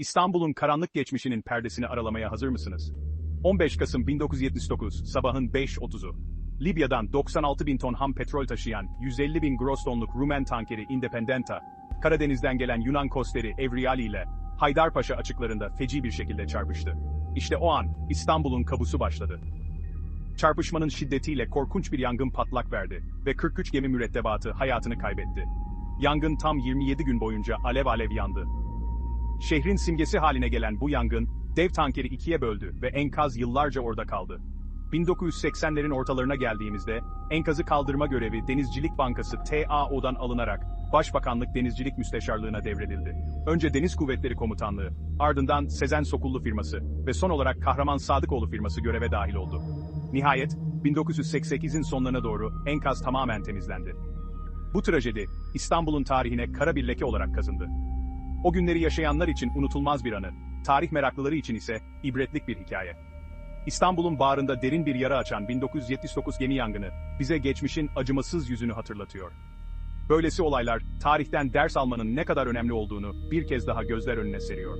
İstanbul'un karanlık geçmişinin perdesini aralamaya hazır mısınız? 15 Kasım 1979, sabahın 5.30'u. Libya'dan 96 bin ton ham petrol taşıyan 150 bin gross tonluk Rumen tankeri Independenta, Karadeniz'den gelen Yunan kosteri Evriali ile Haydarpaşa açıklarında feci bir şekilde çarpıştı. İşte o an İstanbul'un kabusu başladı. Çarpışmanın şiddetiyle korkunç bir yangın patlak verdi ve 43 gemi mürettebatı hayatını kaybetti. Yangın tam 27 gün boyunca alev alev yandı. Şehrin simgesi haline gelen bu yangın, dev tankeri ikiye böldü ve enkaz yıllarca orada kaldı. 1980'lerin ortalarına geldiğimizde, enkazı kaldırma görevi Denizcilik Bankası TAO'dan alınarak Başbakanlık Denizcilik Müsteşarlığına devredildi. Önce Deniz Kuvvetleri Komutanlığı, ardından Sezen Sokullu firması ve son olarak Kahraman Sadıkoğlu firması göreve dahil oldu. Nihayet, 1988'in sonlarına doğru enkaz tamamen temizlendi. Bu trajedi, İstanbul'un tarihine kara bir leke olarak kazındı. O günleri yaşayanlar için unutulmaz bir anı, tarih meraklıları için ise ibretlik bir hikaye. İstanbul'un bağrında derin bir yara açan 1979 gemi yangını, bize geçmişin acımasız yüzünü hatırlatıyor. Böylesi olaylar, tarihten ders almanın ne kadar önemli olduğunu bir kez daha gözler önüne seriyor.